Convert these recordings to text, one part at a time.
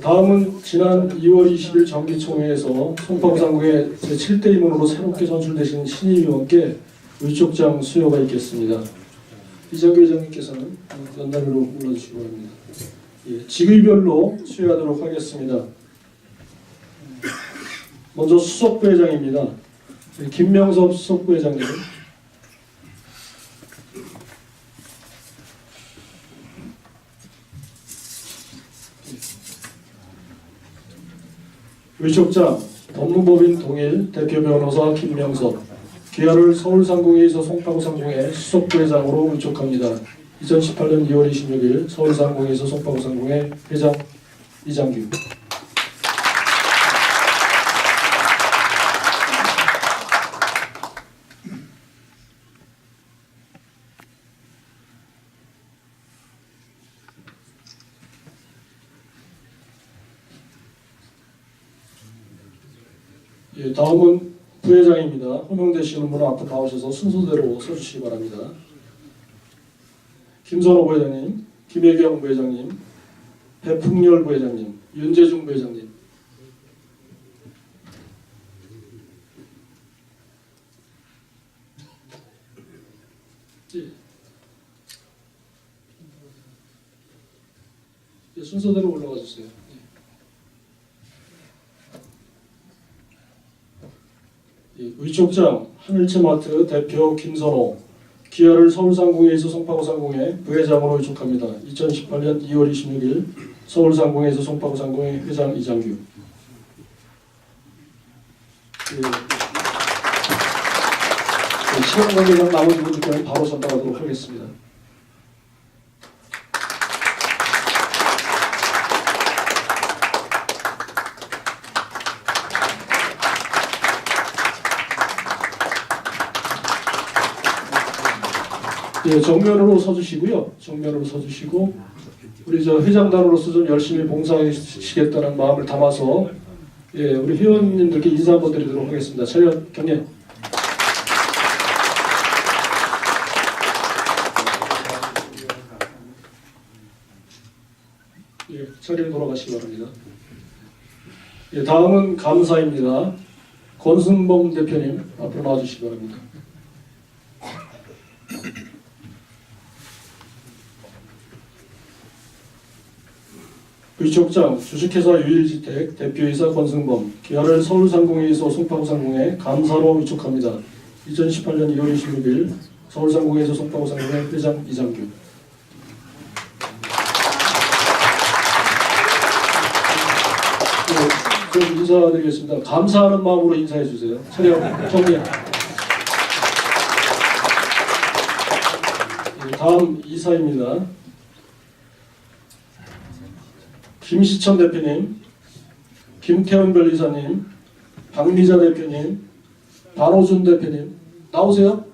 다음은 지난 2월 20일 정기총회에서 송파구상구의 제7대 임원으로 새롭게 선출되신 신임 의원께 의족장 수여가 있겠습니다. 이정규 회장님께서는 연단으로 올라주시기 바랍니다. 예, 직위별로 수여하도록 하겠습니다. 먼저 수석부회장입니다. 예, 김명섭 수석부회장님. 의족장 법무법인 동일 대표 변호사 김명섭 귀하를 서울상공회에서 송파구상공회 수석부회장으로 의촉합니다. 2018년 2월 26일 서울상공회에서 송파구상공회 회장 이장규 예, 다음은 부회장입니다. 호명되시는 분은 앞으로 나오셔서 순서대로 서주시기 바랍니다. 김선호 부회장님, 김혜경 부회장님, 배풍열 부회장님, 윤재중 부회장님. 예. 예, 순서대로 올라가 주세요. 예. 이 의족장 하늘채마트 대표 김선호 기아를 서울상공회에서 송파구상공회 부회장으로 의촉합니다. 2018년 2월 26일 서울상공회에서 송파구상공회 회장 이장규 예. 예, 시간 관계상 나머지 분들께는 바로 전달하도록 하겠습니다. 예, 정면으로 서주시고요. 정면으로 서주시고 우리 저 회장단으로서 좀 열심히 봉사하시겠다는 마음을 담아서 예, 우리 회원님들께 인사 한번 드리도록 하겠습니다. 차렷 경례. 예, 자리에 돌아가시기 바랍니다. 예, 다음은 감사입니다. 권순범 대표님 앞으로 나와주시기 바랍니다. 의촉장 주식회사 유일지택 대표이사 권승범 기아를 서울상공회에서 송파구상공회 감사로 의촉합니다. 2018년 2월 26일 서울상공회에서 송파구상공회 회장 이장규 네, 좀 인사드리겠습니다. 감사하는 마음으로 인사해 주세요. 차렷 정리. 네, 다음 이사입니다. 김시천 대표님, 김태현 변리사님, 박미자 대표님, 반호준 대표님 나오세요.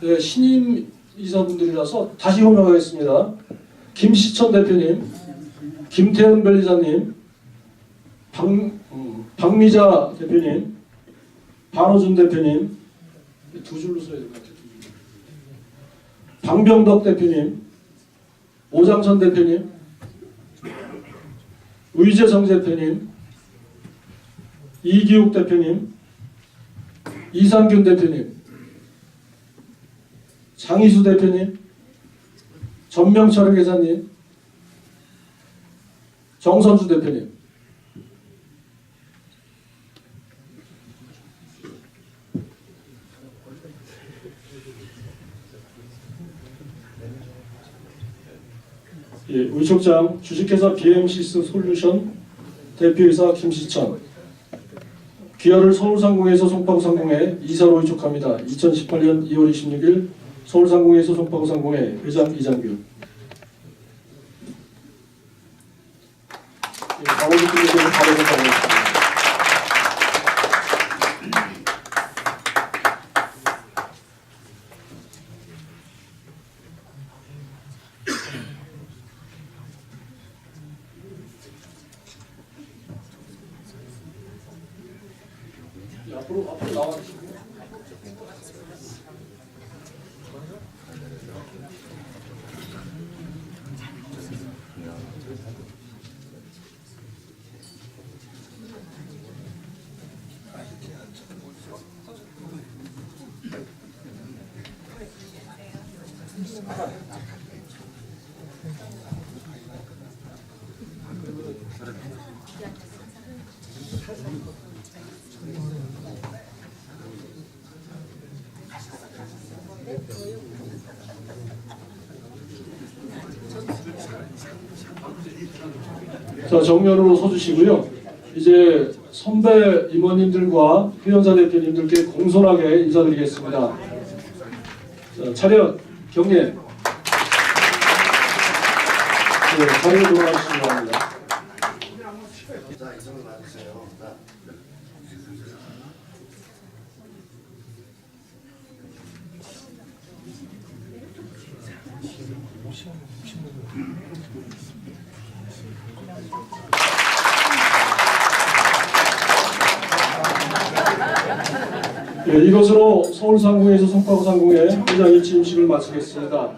네, 신임 이사분들이라서 다시 호명하겠습니다. 김시천 대표님, 김태현 변리사님, 박, 음, 박미자 대표님, 반호준 대표님 두 줄로 써야 될 것 같아요. 방병덕 대표님, 오장선 대표님, 의재성 대표님, 이기욱 대표님, 이상균 대표님, 장희수 대표님, 전명철 회사님, 정선수 대표님. 예, 의촉장 주식회사 BMC스 솔루션 대표이사 김시천 귀하를 서울상공회에서 송파구상공회 이사로 의촉합니다. 2018년 2월 26일 서울상공회에서 송파구상공회 회장 이장규 예, 나머지 분들은 바로 전달하겠습니다. 앞으로 앞으로 나와 주시고 자, 정면으로 서주시고요. 이제 선배 임원님들과 표현자 대표님들께 공손하게 인사드리겠습니다. 자, 차렷, 경례. 네, 자리로 돌아가시기 바랍니다. 자, 이성을 맞으세요. 자. 네, 이것으로 서울 상공에서 송파구 상공의 회장 일치 임식을 마치겠습니다.